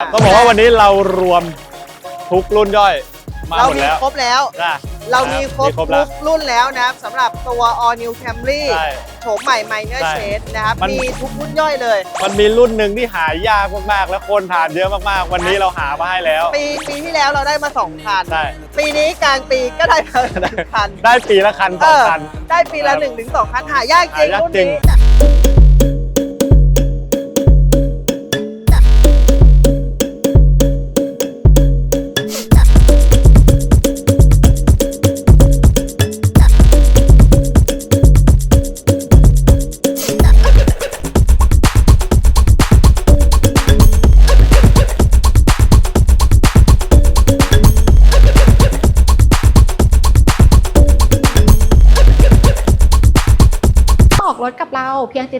ต้องบอกว่าวันนี้เรารวมทุกรุ่นย่อยมาเราหมดมีแล้วครบแล้วนะเรามีครบมีครบแล้ทุวกรุ่นแล้วนะครับสำหรับตัว All New Camry ใช่โฉมใหม่ Minor ใช่ Shade นะครับ มัน มีทุกรุ่นย่อยเลย มันมีรุ่นหนึ่งที่หายากมากๆ และคนทานเยอะมากๆ วันนี้เราหามาให้แล้ว ปีปีที่แล้วเราได้มา 2 คันใช่ปีนี้กลางปีก็ได้มาหนึ่งคันได้ปีละคันสเอองอคัน ได้ปีละครับ1นถึงสคัน หายากจริงหายากรุ่นจริง นี้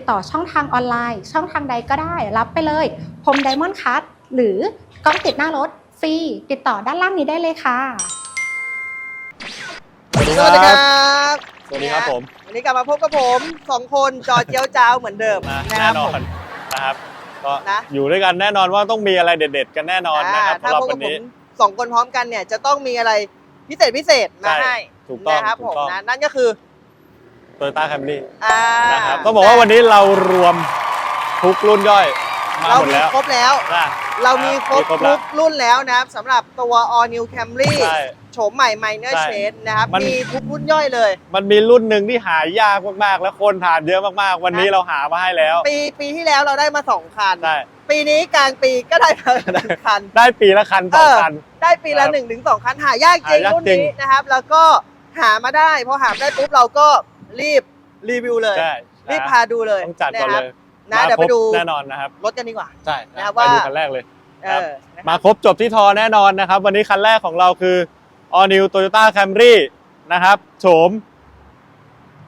ติดต่อช่องทางออนไลน์ ช่องทางใดก็ได้ รับไปเลยพรมไดมอนด์คัตหรือกล้องติดหน้ารถฟรีติดต่อด้านล่างนี้ได้เลยค่ะ สวัสดีสควัสดีครัรับบสวัสดีครับผม วันนี้กลับมาพบกับผมสองคนจอเจียวจ้าวเหมือนเดิมนะนะคแน่รับนอผม นนะครับก็นะอยู่ด้วยกันแน่นอนว่าต้องมีอะไรเด็ด ๆ กันแน่นอนนะครับถ้าสำหรับพบวักับนผนี้ มสองคนพร้อมกันเนี่ยจะต้องมีอะไรพิเศษพิเศษมาใช่ให้ถูกต้องนะครับถูผกมต้อง นะนั่นก็คือ โตโยต้าแคมรี่อ่านะครับต้องบอกว่าวันนี้เรารวมทุกรุ่นย่อยมาเราหมดมีแล้วครบแล้ว นะเรามีครบมีครบแล้ทุวกรุ่นแล้วนะครับสำหรับตัว All New Camry ใช่โฉมใหม่ Minor ใช่ Shade นะครับ มัน มีทุกรุ่นย่อยเลย มันมีรุ่นหนึ่งที่หายากมากๆ และคนทานเยอะมากๆ วันนี้เราหามาให้แล้วปีปีที่แล้วเราได้มา 2 คันใช่ปีนี้กลางปีก็ได้มาหนึ่งคัน ได้ปีละคันสองคัน ได้ปีละครับ1นถึงสคัน หายากจริงหายากรุ่นจริง นี้นะครับ แล้วก็หามาได้ พอหามาได้ปุ๊บเราก็ รีบรีวิวเลย ใช่รีบนะพาดูเลยต้องจัดก่อนนะคเลรับยนะเดี๋ยวไปดูแน่นอนนะครับรถกันดีกว่าใช่นะครับไปว่าดูคันแรกเลยเอครับอนะครับมาครบจบที่ทอแน่นอนนะครับ วันนี้คันแรกของเราคือ All New Toyota Camry นะครับโฉม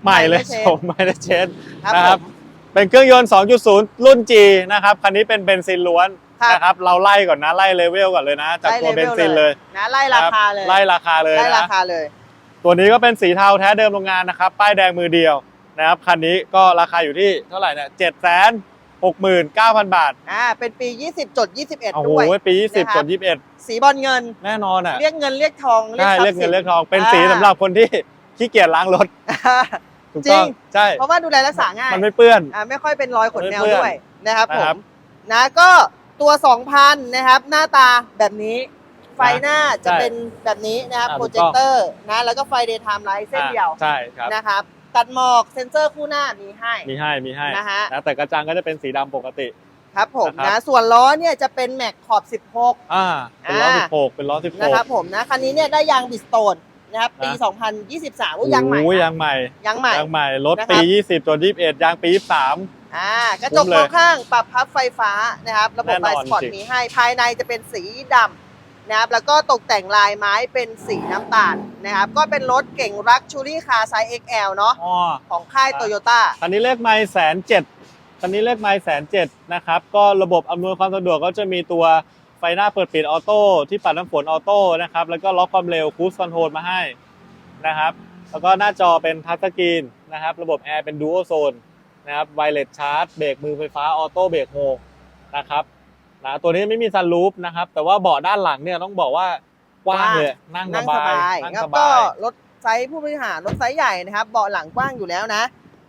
ใหม่เลย Minor Shade โฉมไม่ได้เชนครับนะครับผมเป็นเครื่องยนต์ 2.0 รุ่น G นะครับ คันนี้เป็นเบนซินล้วนครับนะครับ เราไล่ก่อนนะ ไล่เลเวลก่อนเลยนะ จากตัวไล่เบลนวซินเลยนะไล่ราคาเลยบไล่ราคาเลยไล่รานะคาเลย ตัวนี้ก็เป็นสีเทาแท้เดิมโรงงานนะครับ ป้ายแดงมือเดียวนะครับ คันนี้ก็ราคาอยู่ที่เท่าไหร่เนี่ยเจ็ดแสนหกหมื่นเก้าพันบาท อ่า เป็นปี 20จด21 โอ้โหด้วย ปียี่สิบนะครับจนยี่สิบเอ็ดสีบอลเงิน แน่นอนอะเรียกเงินเรียกทองใช่ทรัพเรียกย์เงินสิเรียกทองเป็นสีสำหรับคนที่ขี้เกียจล้างรถอ่า ถูกต้องจริง ใช่เพราะว่าดูแลรักษาง่ายมันไม่เปื้อน อ่าไม่ค่อยเป็นรอยขนแมวไม่เปื้อนด้วยนะครับผนะครับ มนะก็ตัว 2,000 นะครับ หน้าตาแบบนี้ ไฟหน้าจะใช่เป็นแบบนี้นะครับอ่าโปถูรกเจต้คองเตอร์นะแล้วก็ไฟ daytime light เส้นเดียวอ่าใช่ครับนะครับตัดหมอกเซ็นเซอร์คู่หน้ามีให้มีให้มีให้นะฮะนะแต่กระจังก็จะเป็นสีดำปกติครับผมนะครับนะส่วนล้อเนี่ยจะเป็นแม็กขอบ 16 อ่าเป็นล้ออ่าสิบหกเป็นล้อสิบหนะกครับผมนะคันนี้เนี่ยได้ยางบิสโตนนะครับปีนะ2023อุ้ยยางใหม่โอ้ยนะยางใหม่ยางใหม่ยางใหม่รถนะครับปี 20จน21ยางปี 23อ่ากระจกคุ้มเลยมองข้างปรับพับไฟฟ้านะครับระบบแน่ไฟนอนสปอร์ตจริงมีให้ภายในจะเป็นสีดำ นะครับแล้วก็ตกแต่งลายไม้เป็นสีน้ำตาลนะครับก็เป็นรถเก่งรักชูรี่คาไซส์ XL เนาะอ๋อของค่ายโตโยต้า คันนี้เลขไม้แสนเจ็ดคันนี้เลขไม้แสนเจ็ดนะครับก็ระบบอำนวยความสะดวกก็จะมีตัวไฟหน้าเปิดปิดออโต้ที่ปัดน้ำฝนออโต้นะครับแล้วก็ล็อกความเร็วคูสคอนโทรลมาให้นะครับแล้วก็หน้าจอเป็นทัชสกรีนนะครับระบบแอร์เป็นดู o โซนนะครับไวเลสชาร์จเบรกมือไฟฟ้าออโต้เบรกโฮนะครับ นะตัวนี้ไม่มีซันรูฟนะครับ แต่ว่าเบาะด้านหลังเนี่ยต้องบอกว่ากว้างเลยนั่งสนั่งสบายบายนั่งแล้วสก็บายรถไซส์ผู้บริหารรถไซส์ใหญ่นะครับ เบาะหลังกว้างอยู่แล้วนะ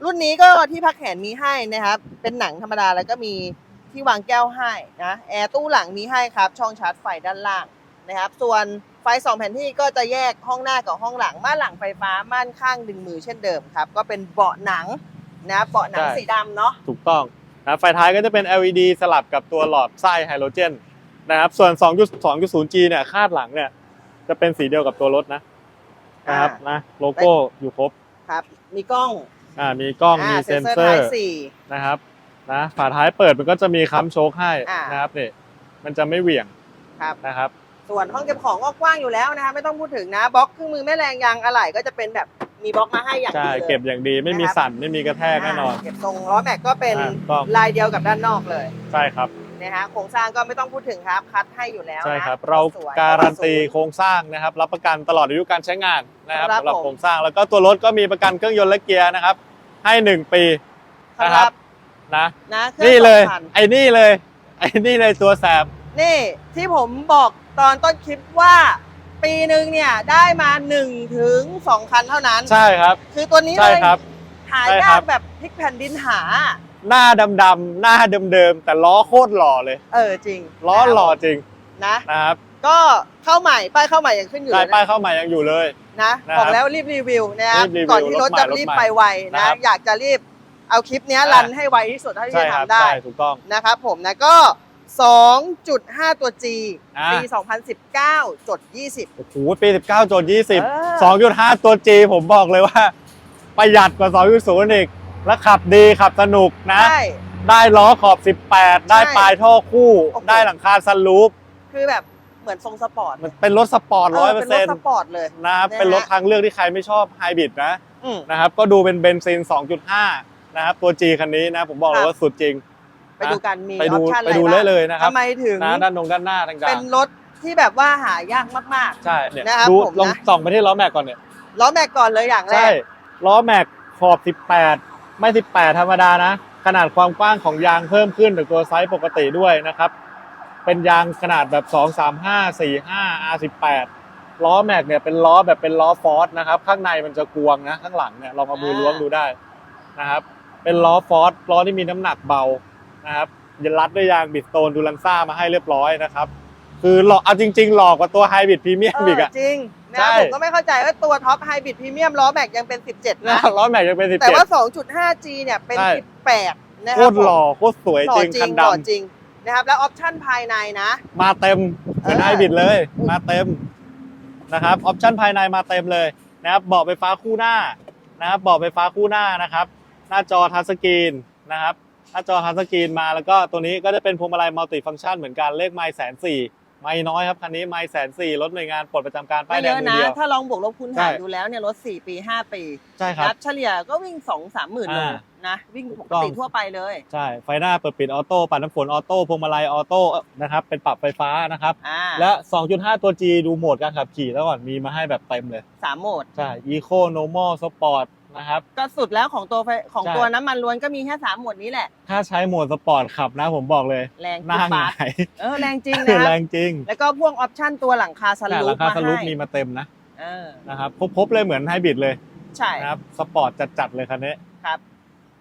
รุ่นนี้ก็ที่พักแขนมีให้นะครับ เป็นหนังธรรมดาแล้วก็มีที่วางแก้วให้นะแอร์ตู้หลังมีให้ครับ ช่องชาร์จไฟด้านล่างนะครับ ส่วนไฟสองแผ่นที่ก็จะแยกห้องหน้ากับห้องหลังม่านหลังไฟฟ้าม่านข้างดึงมือเช่นเดิมครับ ก็เป็นเบาะหนังนะเบาะหนังใช่สีดำเนาะถูกต้อง นะไฟท้ายก็จะเป็น LED สลับกับตัวหลอดไส้ไฮโดรเจนนะครับส่วน 2.2.0G เนี่ยคาดหลังเนี่ยจะเป็นสีเดียวกับตัวรถนะนะครับนะโลโก้อยู่ครบครับ มีกล้องอ่ามีกล้องมีเซ็นเซอไทร์ป์สี่นะครับนะฝาท้ายเปิดมันก็จะมีค้ำโชคให้อ่านนะครับนี่มันจะไม่เหวี่ยงครับนะครับ ส่วนห้องเก็บของก็กว้างอยู่แล้วนะคะไม่ต้องพูดถึงนะบล็อกเครื่องมือแม่แรงยางอะไหล่ก็จะเป็นแบบ มีบล็อกมาให้อย่างใช่ดีเลย เก็บอย่างดีไม่มีนะครับ สั่นไม่มีกระแทกแน่นอนาเก็บทรงล้อแม็กก็เป็นอ่าต้อง ลายเดียวกับด้านนอกเลยใช่ครับ นะฮะโครงสร้างก็ไม่ต้องพูดถึงครับคัดให้อยู่แล้วนะใช่ครับ เราสวยการันตีโครงสร้างนะครับ รับประกันตลอดอายุการใช้งานนะครับครับสำหรับผมโครงสร้างแล้วก็ตัวรถก็มีประกันเครื่องยนต์และเกียร์นะครับ ให้หนึ่งปีคนะครัรับบนะนะครื่องนี่เลยสองพันไอ้นี่เลย ไอ้นี่เลยตัวแสบ นี่ที่ผมบอกตอนต้นคลิปว่า ปีหนึ่งเนี่ยได้มา1ถึง2คันเท่านั้น ใช่ครับ คือตัวนี้เลใช่ยครับ หาใช่คยารักบแบบพลิกแผ่นดินหา หน้าดำๆหน้าเดิมๆแต่ล้อโคตรหล่อเลย เออจริงล้อหล่อจริงนะ นะครับก็เข้าใหม่ป้ายเข้าใหม่ยังขึ้นอยู่ลายเลยป้ายนะเข้ามายังอยู่เลย นะนะครับบอกแล้วรีบรีวิวนะครับรีบรีวิวก่อนที่รถรถใหม่จะรถรีบใหม่ไปไวนะ นะครับอยากจะรีบเอาคลิปเนี้ยอ่ารันให้ไวที่สุดเท่าที่ใช่จะครับทำได้ใช่ถูกต้อง นะครับผมนะก็ 2.5 ตัว G อ่า ปี 2019 จด 20 โอ้โหปี 19โจนเออ20 2.5 ตัว G ผมบอกเลยว่า ประหยัดกว่า 2.0 อีก แล้วขับดีขับสนุกนะ ใช่ ได้ล้อขอบ 18 ได้ใช่ปลายท่อคู่ โอ้โห ได้หลังคาซันรูฟคือแบบเหมือนทรงสปอร์ตมันเป็นรถสปอร์ตร้อยเปอเป็ร์นรเซ็ถนต์สปอร์ตเลย นะครับ นะฮะ เป็นรถทางเลือกที่ใครไม่ชอบไฮบริดนะ อืม นะครับ ก็ดูเป็นเบนซิน 2.5 นะครับ ตัว G คันนี้นะ ผมบอกเลครัยบ ว่าสุดจริง ไปดูกันมีไปอดูอปชั่นไปอะไรดูบ้างเลยนะครับ ทำไมถึงนะด้านนงด้านหน้าต่างเป็นรถที่แบบว่าหายากมาก ๆ ใช่เนี่ยนะครับดูผมนะ ลองส่องไปที่ล้อแม็กก่อนเนี่ยๆล้อแม็กก่อนเลยอย่างแรใช่กล้อแม็กขอบ 18 ไม่ 18 ธรรมดานะ ขนาดความกว้างของยางเพิ่มขึ้นจากตัวไซส์ปกติด้วยนะครับ เป็นยางขนาดแบบ 2 3 5 4 5 R18 ล้อแม็กเนี่ยเป็นล้อแบบเป็นล้อฟอร์สนะครับ ข้างในมันจะกวงนะ ข้างหลังเนี่ยลองเอามือล้วงดูได้นะครับ เป็นล้อฟอร์สล้อที่มีน้ำหนักเบา นะครับยันรัดด้วยยางบิดโตนดูลันซ่ามาให้เรียบร้อยนะครับ คือหล่อเอาจริง ๆ หลอกกว่าตัวไฮบริดพรีเมียมเออีกออะ จริงนะใช่ ผมก็ไม่เข้าใจว่าตัวท็อปไฮบริดพรีเมียมล้อแม็กยังเป็น 17 นะนะล้อแม็กยังเป็น17แต่ว่า 2.5G เนี่ยเป็น ใช่ 18 นะคโครับตรหล่อผมโคตรสวยหล่อจริงจริคังนหล่อดำจริงนะครับ แล้วออปชั่นภายในนะ มาเต็มเหมือนเออ ไฮบริดเลย มาเต็มนะครับออปชั่นภายในมาเต็มเลยนะครับเบาะไฟฟ้าคู่หน้านะครับเบาะไฟฟ้าคู่หน้านะครับ หน้าจอทัชสกรีนนะครับ หน้าจอทัชสกรีนมาแล้วก็ตัวนี้ก็จะเป็นพวงมาลัยมัลติฟังก์ชันเหมือนกันเลขไมล์แสนสี่ไม่น้อยครับคันนี้ไมล์แสนสี่รถหน่วยงานปลดประจำการป้าไม่ยแดเยงอะมือนะ เดียว ถ้าลองบวกลบคูณหารใช่ ดูแล้วเนี่ยรถ 4 ปี 5 ปีใช่ครับ นับเฉลี่ยก็วิ่ง 2 3 หมื่นโลอ่านะ วิ่งปกต้องติทั่วไปเลย ใช่ไฟหน้าเปิดปิดออโต้ปัดน้ำฝนออโต้พวงมาลัยออโต้นะครับเป็นปรับไฟฟ้านะครับ อ่าและ 2.5 ตัว G ดูโหมดการขับขี่แล้วก่อนมีมาให้แบบเต็มเลย สามโหมด ใช่ Eco Normal Sport นะครับ ก็สุดแล้วของตัวไฟของใช่ ตัวน้ำมันล้วนก็มีแค่สามโหมดนี้แหละ ถ้าใช้โหมดสปอร์ตขับนะผมบอกเลยแรงหน้าขึ้นหบางายเออแรงจริงนะคแรรับงจริงแล้วก็พ่วงออปชั่นตัวหลังคาสแต่ลูราปคามาสรุปให้มีมาเต็มนะเออนะครับครบๆเลยเหมือนไฮบริดเลยใช่นะครับสปอร์ตจัดๆเลยคันนี้ครับ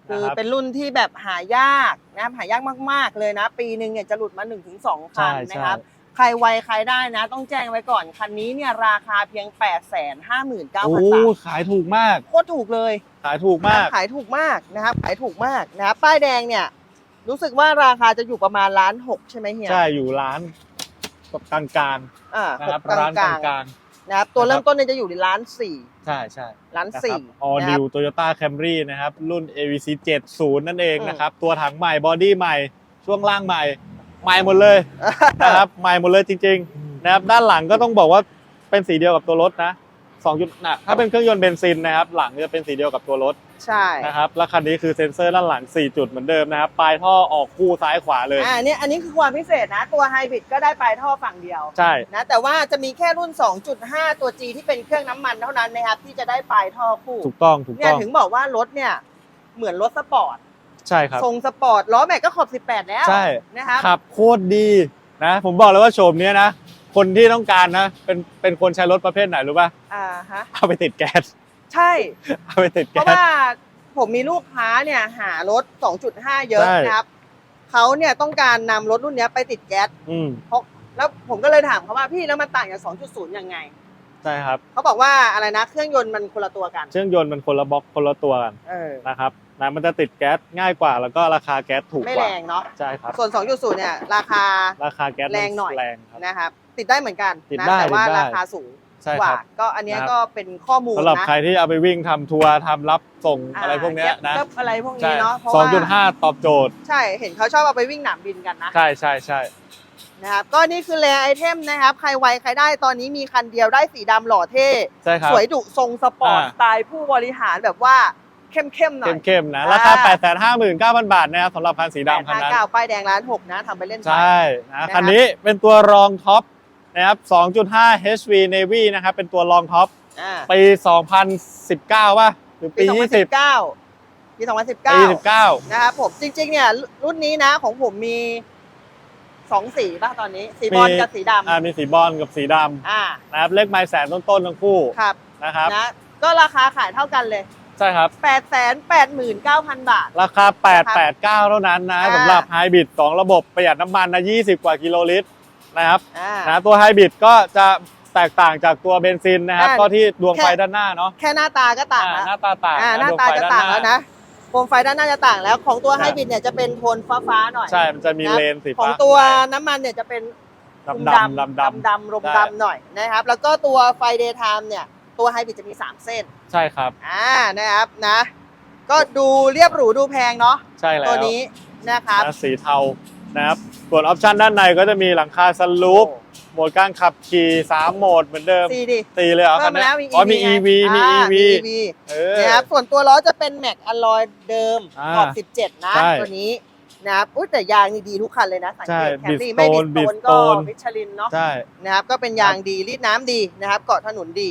คือนะครับเป็นรุ่นที่แบบหายากนะครับหายากมาก ๆ เลยนะ ปีหนึ่งเนี่ยจะหลุดมา1นถึงสคัใช่นใช่นะครับใค รไวใครได้นะ ต้องแจ้งไว้ก่อน คันนี้เนี่ยราคาเพียง 8 5 9 0 0 0โอ้บาทขายถูกมาก โคตรถูกเลย ขายถูกมาก ขายถูกมากนะครับ ขายถูกมากนะครับ ป้ายแดงเนี่ย รู้สึกว่าราคาจะอยู่ประมาณล้านหกใช่ไหมเฮีย ใช่ อยู่ร้านกลางอ่าๆนะหครับกกลร้านกางลางๆนะครับ ตัวนะครับเริ่มต้นเนี่ยจะอยู่ในล้านสี่ๆใช่ใช่ล้านนะคสี่รับ All นะครับ New Toyota Camry นะครับ รุ่น AVC 70 นั่นเองอืมนะครับ ตัวถังใหม่ บอดี้ใหม่ ช่วงล่างใหม่ ใหม่หมดเลยนะครับใหม่หมดเลยจริงๆนะครับด้านหลังก็ต้องบอกว่าเป็นสีเดียวกับตัวรถนะ2จุดนะถ้าเป็นเครื่องยนต์เบนซินนะครับ หลังจะเป็นสีเดียวกับตัวรถใช่นะครับแล้วคันนี้คือเซ็นเซอร์ด้านหลัง 4 จุดเหมือนเดิมนะครับ ปลายท่อออกคู่ซ้ายขวาเลยอ่าเนี่ยอันนี้คือความพิเศษนะ ตัวไฮบริดก็ได้ปลายท่อฝั่งเดียวใช่นะแต่ว่าจะมีแค่รุ่น 2.5 ตัว G ที่เป็นเครื่องน้ำมันเท่านั้นนะครับที่จะได้ปลายท่อคู่ถูกต้องถูกเนี่ยต้องถึงบอกว่ารถเนี่ยเหมือนรถสปอร์ต ใช่ครับทรงสปอร์ตล้อแม็กก็ขอบ 18 แล้วใช่นะครับ ขับโคตรดีนะ ผมบอกเลยว่าโฉมเนี้ยนะ คนที่ต้องการนะ เป็นเป็นคนใช้รถประเภทไหนรู้ป่ะอ่าฮะ เอาไปติดแก๊สใช่ เอาไปติดเพแก๊ราะส ว่าผมมีลูกค้าเนี่ยหารถ 2.5 เยอะใช่ นะครับ เขาเนี่ยต้องการนำรถรุ่นเนี้ยไปติดแก๊สอืมแล้วผมก็เลยถามเขาว่าพี่แล้วมันต่างจาก 2.0 ยังไง ใช่ครับ เขาบอกว่าอะไรนะเครื่องยนต์มันคนละตัวกัน เครื่องยนต์มันคนละบล็อกคนละตัวกันเออ นะครับ นะมันจะติดแก๊สง่ายกว่า แล้วก็ราคาแก๊สถูกไม่กแรว่า งเนาะใช่ครับ ส่วน 2.0 เนี่ย ราคา ราคาแก๊สมัแรงหน่อย แรงครับ นะครับ ติดได้เหมือนกันติดนะได้แต่ว่าติดได้ ราคาสูงใช่กคว่ารับ ก็อันเนี้ยนะครับ ก็เป็นข้อมูลสำหรับนะใครที่เอาไปวิ่งทำทัวร์ทำรับส่งอะไรพวกเนี้ยนะเก็บอะไรพวกใช่นี้เนาะเพราะสองว่าจุดห้าตอบโจทย์ ใช่เห็นเขาชอบเอาไปวิ่งหนามบินกันนะ ใช่ใช่ใช่ นะครับก็นี่คือแรไอเทมนะครับ ใครไวใครได้ตอนนี้มีคันเดียวได้สีดำหล่อเท่ ใช่ครับ สวยดุทรงสปอร์ตอ่า สไตล์ผู้บริหารแบบว่า เข้มๆหน่อย เข้มๆนะอ่าราคา 8 5 9 0 0 0 บาทนะครับสำหรับคันสีดำคันนั้นเก้าป้ายแดงร้านหกนะทำไปเล่นไปใช่นะนะครับคันนี้เป็นตัวรองท็อปนะครับ 2.5 HV Navy นะครับ เป็นตัวรองท็อปอ่าปี 2019 ป่ะ หรือปี 20 2019 ปีปี2019 19 นะครับผม จริง ๆ เนี่ย รุ่นนี้นะของผมมีสองสีป่ะตอนนี้ สีบอลมีกับสีดำอ่ามีสีบอลกับสีดำอ่านะครับเลขไม้แสนต้นๆทั้งคู่ครับนะครับนะก็ราคาขายเท่ากันเลย ใช่ครับ 8 8 9 0 0 0 บาท ราคา 889 เท่านั้นนะอ่าสำหรับไฮบริด2ระบบประหยัดน้ำมันนะ 20 กว่ากิโลลิตรนะครับอ่านะตัวไฮบริดก็จะแตกต่างจากตัวเบนซินนะครับ อ่า ก็ที่ดวงไฟแค่ด้านหน้าเนาะแค่หน้าตาก็ต่างอ่าแล้วหน้าตาต่างอ่าะหน้าดวงตาไฟจะด้นต่างหแล้วนะโคมไฟด้านหน้าจะต่างแล้วของตัวไฮบริดเนี่ยจะเป็นโทนฟ้าๆหน่อย ใช่ มันจะมีนะ เลนสีขอฟ้างตัวน้ำมันเนี่ยจะเป็น ดำดำดำดำดำๆลมใช่ดำหน่อยนะครับ แล้วก็ตัวไฟเดย์ไทม์เนี่ย ตัวไฮบริดจะมี 3 เส้นใช่ครับ อ่านะครับนะ ก็ดูเรียบหรูดูแพงเนาะใช่แล้วตัวนี้นะครับนะสีเทานะครับส่วนออปชันด้านในก็จะมีหลังคาซันรูฟโหมดการขับขี่3โหมดเหมือนเดิมสีดิ ตีเลยเหรอเพิ่มมาแล้วมี อ๋อมี EV EV มี อ่า EV มี EV เออ นะครับส่วนตัวล้อจะเป็นแม็กอลลอยเดิมอ่าขอบ 17 นะใช่ตัวนี้นะครับอุ้ยแต่ยางนี่ดีทุกคันเลยนะสังใช่เกตแคมรี่ไม่บิดบิโตดนโตก็นมิชลินเนาะใช่ นะครับก็เป็นยางดีรีดน้ำดีนะครับเกาะถนนดี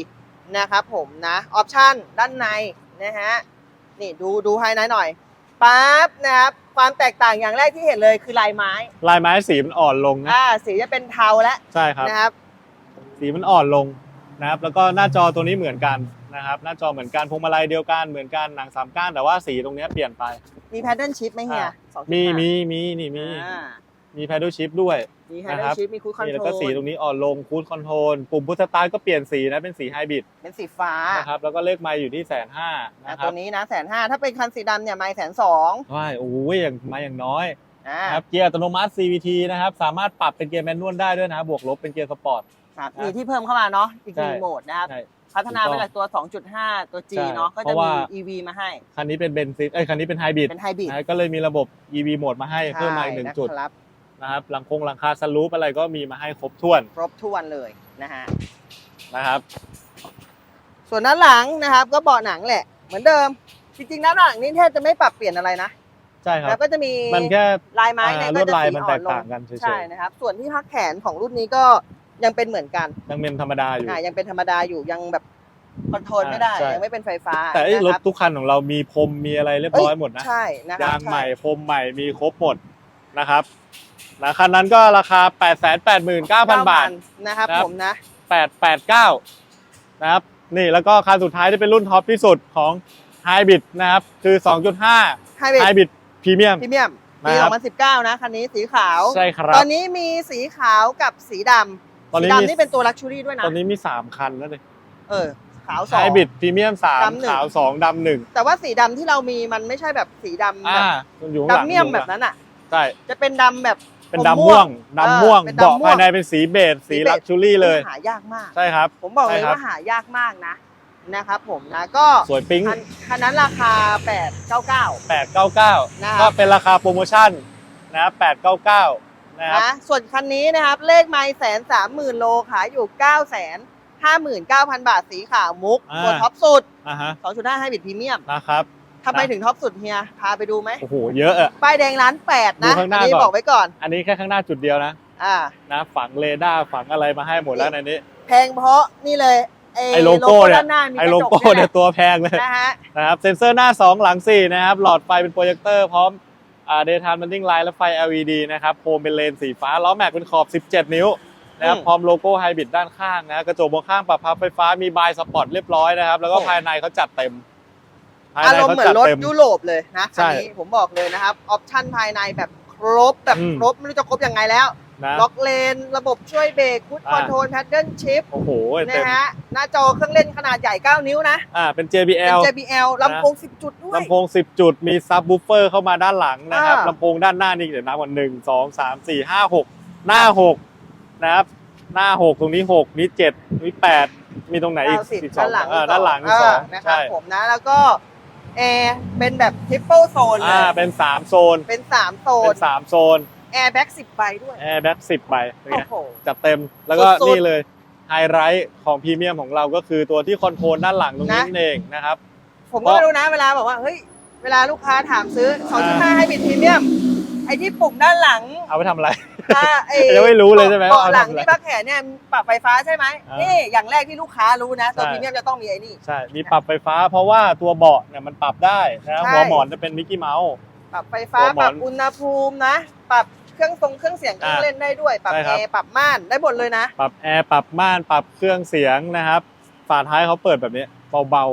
นะครับผมนะออปชั่นด้านในนะฮะนี่ดูดูภายในหน่อยปั๊บนะครับความแตกต่างอย่างแรกที่เห็นเลยคือลายไม้ ลายไม้สีมันอ่อนลงนะอ่าสีจะเป็นเทาแล้วใช่ครับนะครับ สีมันอ่อนลงนะครับ แล้วก็หน้าจอตัวนี้เหมือนกันนะครับ หน้าจอเหมือนกันพวงมาลัยเดียวกันเหมือนกันหนังสามก้านแต่ว่าสีตรงเนี้ยเปลี่ยนไปมีแพดเดิลชิพไหมเฮียอ่าสองจุดมีห้ามีมีนี่มีอ่ามีแพด d ชิพด้วย มีแพดนะเดิครัลบชิพมีคูดคอนนี่โทแล้วรก็สีตลรงนี้อ่อนลงคูดคอนโทรลปุ่มพุทสตาร์ทก็เปลี่ยนสีนะเป็นสีไฮบริดเป็นสีฟ้านะครับแล้วก็เลขไมล์อยู่ที่แสนห้าอ่านะคตัรับวนี้นะแสนห้าถ้าเป็นคันสีดำเนี่ยไม่แสนสองว้ายโอ้ยอย่างมาอย่างน้อยอ่านะครับเกียร์อัตโนมัติ CVT นะครับสามารถปรับเป็นเกียร์แมนนวลได้ด้วยนะบวกลบเป็นเกียร์สปอร์ต ครับอ่ามีมีที่เพิ่มเข้ามาเนาะอีกหนึ่งใช่ โหมดนะครับ ใช่ พัฒนาถูกต้องมาจากตัว 2.5 ตัว G ใช่เนาะ ก็เพจะราะมี ว่า EV มาให้ คันนี้เป็นเบนซินเอ้ยคันนี้เป็นไฮบริดเป็นไฮบริดนะก็เลยมีระบบ EV โหมดมาให้เพิ่มมาอีกหนึ่งจุดใช่นะครับ นะครับหลังคงหลังคาสลูปอะไรก็มีมาให้ครบถ้วน ครบถ้วนเลยนะฮะนะครับ ส่วนด้านหลังนะครับ ก็เบาะหนังแหละ เหมือนเดิม จริงๆด้านหลังนี่แทบจะไม่ปรับเปลี่ยนอะไรนะใช่ครัแล้บวก็จะมีมันแค่ลายไม้เนี่ยอ่าก็ลวดจะลายสีมันอ่แตอนกลต่างงกันเฉยๆใช่นะครับ ส่วนที่พักแขนของรุ่นนี้ก็ยังเป็นเหมือนกันยังเป็นธรรมดาอยู่ อ่ายังเป็นธรรมดาอยู่ยังแบบคอนโทรลไม่ได้อ่าใช่ ยังไม่เป็นไฟฟ้าแต่ไอ้นะรคถบทุกคันของเรามีพรมมีอะไรเรียบร้อยหมดนะ ใช่นะครับยางใหม่พรมใหม่มีครบหมด นะครับนะคันนั้นก็ราคา 8 8 9 0 0 0 บาท นะครับครับผมนะ 889 นะครับ นี่แล้วก็คันสุดท้ายที่เป็นรุ่นท็อปที่สุดของ Hybrid นะครับ คือ 2.5ไฮบริด Hybrid Premium พรีเมียมปีนะครับ2019 นะ คันนี้สีขาว ใช่ครับ ตอนนี้มีสีขาวกับสีดำตอนสีนี้มีดำนี่เป็นตัวลักชูรี่ด้วยนะ ตอนนี้มี 3 คันแล้วเลยเออขาวสอง Hybrid Premium ดำหนึ่3งขาว2ดำหนึ่งแต่ว่าสีดำที่เรามีมันไม่ใช่แบบสีดำแบอ่าบอยู่ข้างหลังดำเมี่ยมอยู่แบข้างหลังบนั้นอะ ใช่จะเป็นดำแบบเป็นผมดำม่วงม่วงดำม่วงเออเป็นดำม่วงเบาะภายในเป็นสีเบจสีสีเบจลักชูรี่เลยหายากมาก ใช่ครับ ผมบอกเลยใช่ครับว่าหายากมากนะนะครับผมนะก็สวยปิ๊งคันคันนั้นราคา 899 899นะครับก็เป็นราคาโปรโมชั่นนะครับ899นะครับนะส่วนคันนี้นะครับเลขไม่แสนสามหมื่นโลขายอยู่9ก้าแสนห้าหมื่นเก้าพันบาทสีขาวมุกอ่าตัวท็อปสุดอ่าฮะ2.5ให้บิดพรีเมียมนะครับ ทำไมนะถึงท็อปสุดเฮีย พาไปดูไหมโอ้โห เยอะอะ ป้ายแดงร้านแปดนะดูข้างหน้าอันี้ก่อน บอกไว้ก่อน อันนี้แค่ข้างหน้าจุดเดียวนะอ่า นะฝังเรดาร์ฝังอะไรมาให้หมดแล้วในนี้ แพงเพราะนี่เลยไอ้ไอ้โลโก้เนี่ย ด้านหน้ามีไอ้กระโลจกโก้เนี่เนี่ยยแหละตัวแพงเลยนะฮะ นะครับเซ็นเซอร์หน้า 2 หลัง 4 นะครับ หลอดไฟเป็นโปรเจคเตอร์พร้อมอ่า daytime running light และไฟ LED นะครับโคมเป็นเลนสีฟ้า ล้อแม็กเป็นขอบ 17 นิ้วนะครับอืมพร้อมโลโก้ไฮบริดด้านข้างนะกระจกมองข้างปรับพับไฟฟ้ามีบายสปอร์ตเรียบร้อยนะครับ แล้วก็โอ้ ภายในเขาจัดเต็ม ภายอาในรมณ์เขาเหมือจัดนรถเต็มยุโรปเลยนะใช่คันนี้ผมบอกเลยนะครับ ออปชั่นภายในแบบครบแบบอืมครบ ไม่รู้จะครบยังไงแล้ว นะล็อกเลน ระบบช่วยเบรกคุดคอ่าอนโทรลแพดเดิลชิพโอ้โหนะเต็มฮะหน้าจอเครื่องเล่นขนาดใหญ่ 9 นิ้วนะ อ่าเป็น เป็น JBL JBL ลำโพง 10 จุดด้วย ลำโพง 10 จุดมีซับ w ูฟเฟอร์เข้ามาด้านหลังนะครับอ่า ลำโพงด้านหน้านี่เดี๋ยวนับก่อนหนึ่งสองสามสี่ห้าหกหน้าหกนะครับหน้าหกตรงนี้หกนี้เจ็ดนี้แปดมีตรงไหนอีกสิบอีกสอด้างนหลังเออด้านหลังอีกสองเนะครับใช่ ผมนะ แล้วก็ แอร์เป็นแบบทริปเปิลโซนเลอ่ายเป็นสามโซน เป็น3โซเป็นนสามโซนแอร์แบ็ก10ใบด้วยแอร์แบ็กสิบใบเป็นโอ้ไงโห จัดเต็มแล้วก็สุดๆนี่เลยไฮไลท์ของพรีเมียมของเราก็คือตัวที่คอนโทรลด้านหลังตรงนี้นะ นั่นเองนะครับ ผมก็ไม่รู้นะเวลาบอกว่าเฮ้ยเวลาลูกค้าถามซื้อ 2.5ให้บิดพรีเมียม ไอ้ที่ปุ่มด้านหลังเอาไปทำอะไร อ่าไอ้ยังไม่รู้เลยใช่ไหมเบาะว่าหลังทำอะไรที่พักแขนเนี่ยปรับไฟฟ้าใช่ไหมอ่านี่นี่อย่างแรกที่ลูกค้ารู้นะตัวใช่ พรีเมียมจะต้องมีไอ้นี่ ใช่ มีปรับไฟฟ้าเพราะว่าตัวเบาะเนี่ยมันปรับได้นะครับใช่ หัวหมอนจะเป็นมิกกี้เมาส์ ปรับไฟฟ้าตัวหมปอนรับอุณหภูมินะ ปรับเครื่องทรงเครื่องเสียงเครื่องอ่าเล่นได้ด้วย ปรับใช่แอครับ ร์ปรับม่านได้หมดเลยนะ ปรับแอร์ปรับม่านปรับเครื่องเสียงนะครับฝาท้ายเขาเปิดแบบนี้เบา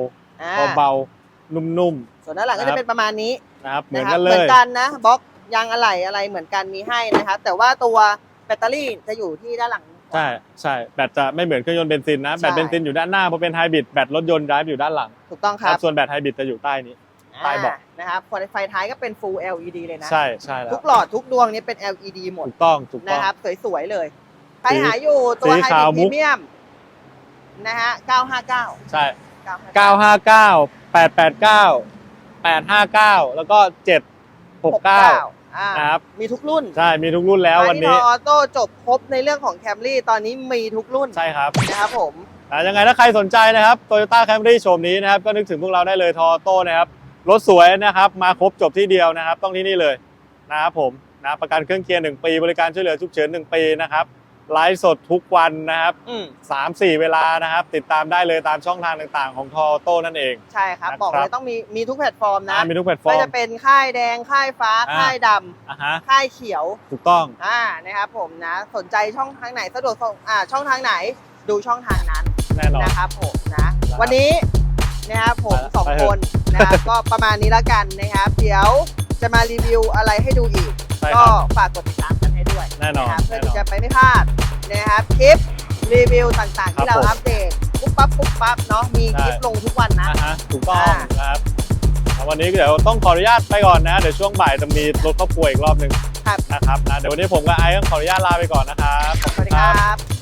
อ่าๆเบาๆนุ่มส่วนด้านหลังก็ครัจะบเป็นประมาณนี้ๆนะครับเหมืนะอนครักันเลเหมืยอนกันนะบล็อก ยางอะไหล่อะไรเหมือนกันมีให้นะครับแต่ว่าตัวแบตเตอรี่จะอยู่ที่ด้านหลัง ใช่ใช่แบตจะไม่เหมือนเครื่องยนต์เบนซินนะ ใช่ แบตเบนซินอยู่ด้านหน้าเพราะเป็นไฮบริดแบตรถยนต์ไดรฟ์อยู่ด้านหลังถูกต้องคครัรับบส่วนแบตไฮบริดจะอยู่ใต้นี้ ใต้เบาะอ่นะครับไฟไฟท้ายก็เป็น Full LED เลยนะ ใช่ใช่แล้ทุวกหลอดทุกดวงนี้เป็น LED หมดถูกต้องถูกต้องนะครับ สวย ๆ เลย ใครสีหาอยู่ตัวสีไฮบขาวริดพมุรีก เมียมนะฮะ 959 ใช่ 959 959 889 859 แล้วก็769 อ่านะครับ มีทุกรุ่นใช่มีทุกรุ่นแล้ววันที่นี้ออโต้จบครบในเรื่องของแคมรี่ตอนนี้มีทุกรุ่นใช่ครับนะครับผม อะยังไงถ้าใครสนใจนะครับ Toyota Camry โฉมนี้นะครับ ก็นึกถึงพวกเราได้เลยทอโต้นะครับรถสวยนะครับ มาครบจบที่เดียวนะครับ ต้องที่นี่เลยนะครับผมนะประกันเครื่องเกียร์1ปี บริการช่วยเหลือฉุกเฉิน1ปีนะครับ ไลฟ์สดทุกวันนะครับอืม3 4เวลานะครับ ติดตามได้เลยตามช่องทางต่างๆ ของทอโต้นั่นเอง ใช่ครับ นะครับ บอกเลยต้องมีมีทุกแพลตฟอร์มนะอ่ามีทุกแพลตฟอไม่ร์ม จะเป็นค่ายแดงค่ายฟ้าอ่า ค่ายดอะฮะำค่ายเขียวถูกต้องอ่านะครับผมนะ สนใจช่องทางไหนสะดวกส่งอ่าช่องทางไหนดูช่องทางนั้นแน่นอน นะครับผมนะครับวันนี้นะครับผมไปสองไปเถคอะนนะครับก็ประมาณนี้แล้วกันนะครับเดี๋ยวจะมารีวิวอะไรให้ดูอีก ใช่คก็รับฝากกดติดตามกันให้ด้วยแน่นอนนะครับเพื่อแน่นอนที่จะไปไม่พลาด นะครับคลิปรีวิวต่างๆครับที่เราผมอัปเดตปุ๊บปั๊บปุ๊บปั๊บเนาะมีคลิปใช่ลงทุกวันนะนะฮะถูกต้องอ่านะครับแล้ววันนี้เดี๋ยวต้องขออนุญาตไปก่อนนะ เดี๋ยวช่วงบ่ายจะมีรถครอบครัวอีกรอบหนึ่งครับนะครับนะเดี๋ยววันนี้ผมกับไอซ์ต้องขออนุญาตลาไปก่อนนะครับขอบสคุวัสณดีครับ